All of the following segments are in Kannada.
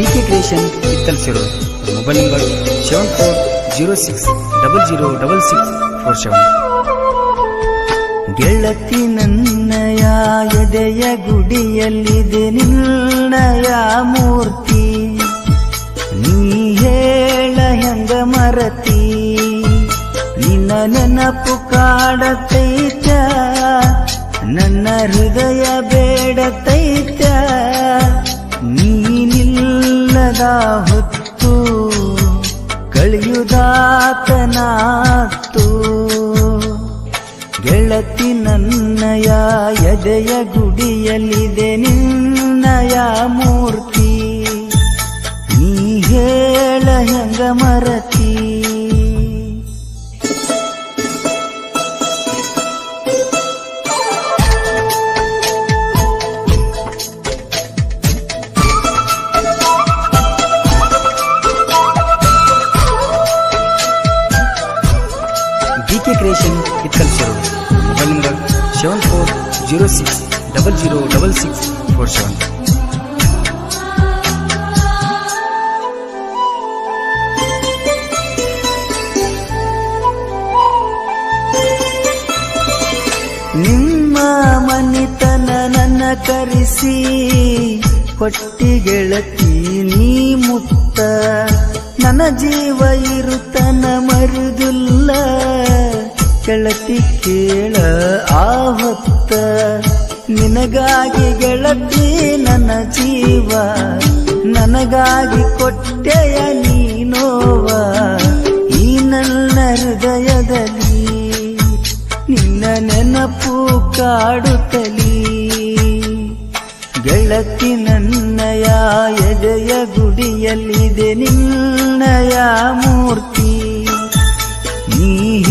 D K creation ಇತ್ತಲ್ಸಿರು mobile number seven four zero six double zero double six four seven ಗೆಳತಿ ನನ್ನಯ ಎದೆಯ ಗುಡಿಯಲ್ಲಿದೆ ನಿನ್ನಯ ಮೂರ್ತಿ? ನೀ ಹೇಳ ಹೆಂಗ ಮರತಿ? ನಿನ್ನ ನೆನಪು ಕಾಡತೈತ? ನನ್ನ ಹೃದಯ ಬೇಡತೈತ? ನೀನಿಲ್ಲದ ಹೊತ್ತು ಕಳೆಯುದಾತನಾತು ಗೆಳತಿ ನನ್ನಯ ಎದೆಯ ಗುಡಿಯಲ್ಲಿದೆ ನಿನ್ನಯ ಮೂರ್ತಿ. ನೀ ಹೇಳ ಹೆಂಗ ಮರತಿ? ಇತ್ತಲ್ಸಿರು mobile number seven four zero six double zero double six four seven. ನಿಮ್ಮ ಮನಿತನ ನನ್ನ ಕರೆಸಿ ಕೊಟ್ಟಿ ಗೆಳತಿ ನೀ ಮುತ್ತ. ನನ್ನ ಜೀವ ಇರುತನ ಮರುದಿಲ್ಲ. ಗೆಳತಿ ಕೇಳ, ಆ ನಿನಗಾಗಿ ಗೆಳತಿ ನನ್ನ ಜೀವ. ನನಗಾಗಿ ಕೊಟ್ಟೆಯ ನೀನೋವ. ಈ ನನ್ನ ಹೃದಯದಲ್ಲಿ ನಿನ್ನ ನೆನಪು ಕಾಡುತ್ತಲಿ. ಗೆಳತಿ ನನ್ನಯ ಎದೆಯ ಗುಡಿಯಲ್ಲಿದೆ ನಿನ್ನಯ ಮೂರ್ತಿ. ನೀ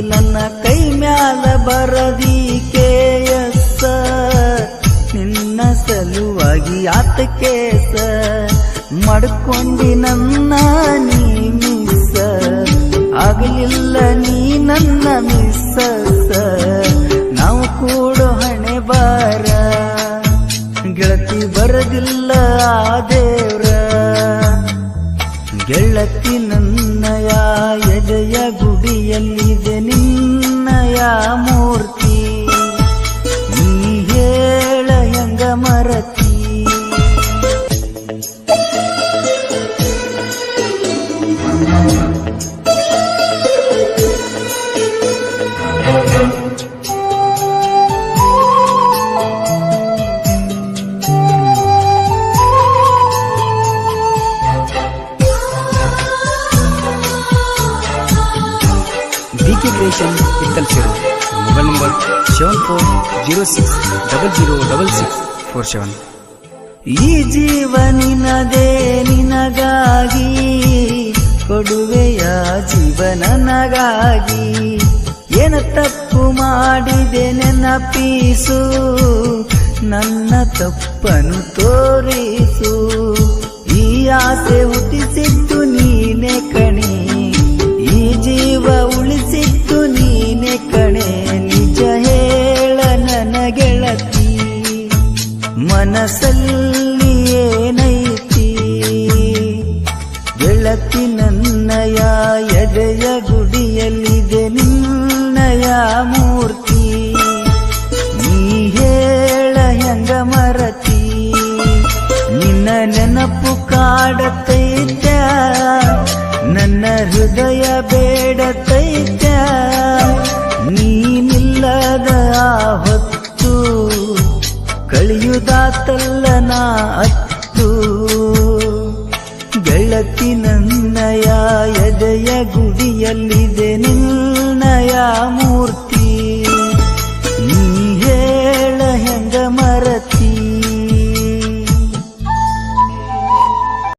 ನನ್ನ ಕೈ ಮ್ಯಾಲ ಬರದಿ ಕೇಯಸ್ಸ. ನಿನ್ನ ಸಲುವಾಗಿ ಆತ ಕೇಸ. ಮಡ್ಕೊಂಡಿ ನನ್ನ ನೀ ಮಿಸ್ಸ ಆಗಲಿಲ್ಲ ನೀ ನನ್ನ ಮಿಸ್ಸ ನಾವು ಕೂಡ ಹಣೆ ಬಾರ. ಗೆಳತಿ ಬರದಿಲ್ಲ ಆ ದೇವ್ರ. ಗೆಳತಿ ಎದೆಯ ಗುಡಿಯಲ್ಲಿದೆ ನಿನ್ನಯ ಮೂರ್ತಿ K creation ಇತ್ತಲ್ಸಿರು mobile number seven four zero six double zero double six four seven. ಈ ಜೀವ ನಿನಗಾಗಿ, ಕೊಡುವೆಯ ಜೀವನನಗಾಗಿ ಏನ ತಪ್ಪು ಮಾಡಿದೆ ನೆನಪೀಸು, ನನ್ನ ತಪ್ಪನು ತೋರಿಸು. ಈ ಆಸೆ ಹುಟ್ಟಿಸಿದ್ದು ನೀನೆ ಮನಸ್ಸಲ್ಲಿ ಏನೈತಿ? ಗೆಳತಿ ನನ್ನಯ ಎಡೆಯ ಗುಡಿಯಲ್ಲಿದೆ ನಿನ್ನಯ ಮೂರ್ತಿ. ನೀ ಹೇಳ ಹೆಂಗ ಮರತಿ? ನಿನ್ನ ನೆನಪು ಕಾಡತೈತ ಕಳೆಯುದಾತಲ್ಲ ನಾ ಅತ್ತು? ಗೆಳತಿ ನನ್ನಯ ಎದೆಯ ಗುಡಿಯಲ್ಲಿದೆ ಮೂರ್ತಿ